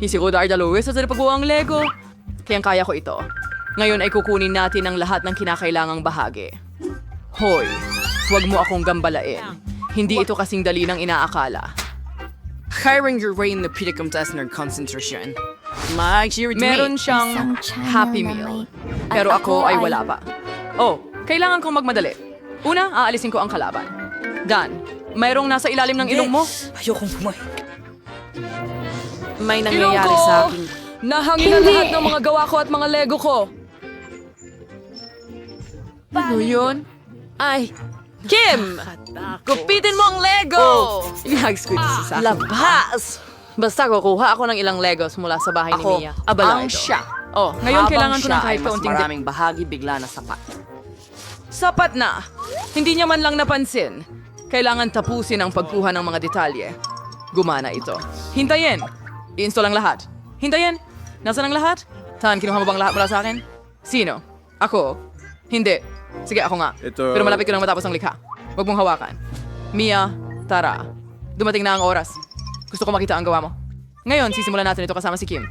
Hindi ko Darda Lewis sa pagbuo ang Lego. Kayang kaya ko ito. Ngayon ay kukunin natin ang lahat ng kinakailangang bahagi. Hoy, huwag mo akong gambalain. Hindi ito kasing dali ng inaakala. Hiring your way in the pinakamas ng konsentrasyon. Meron siyang Happy Meal. Pero At ako ay- wala pa. Oh, kailangan kong magmadali. Una, aalisin ko ang kalaban. Dan, mayroong nasa ilalim ng ilong mo. Ayokong pumayag. May nangyayari Ilong ko! sa akin. Nahangin na Hindi. lahat ng mga gawa ko at mga Lego ko. Ano yun? Ay, Kim! Gupitin mo ang Lego! Nag-squid sa sa akin. Labas! Basta kukuha ako ng ilang Legos mula sa bahay Ako, ni Mia. Abala ang ito. siya. Oh, ngayon Habang kailangan ko siya ng kahit ay mas kaunting maraming bahagi bigla na sapat. Sapat na. Hindi niya man lang napansin. Kailangan tapusin ang pagkuha ng mga detalye. Gumana ito. Hintayin! I-install ang lahat. Hintayin! Nasaan ang lahat? Tan, kinuha mo bang lahat mula sa akin? Sino? Ako? Hindi. Sige, ako nga. Ito- Pero malapit ko nang matapos ang likha. Huwag mong hawakan. Mia, tara. Dumating na ang oras. Gusto ko makita ang gawa mo. Ngayon, sisimulan natin ito kasama si Kim.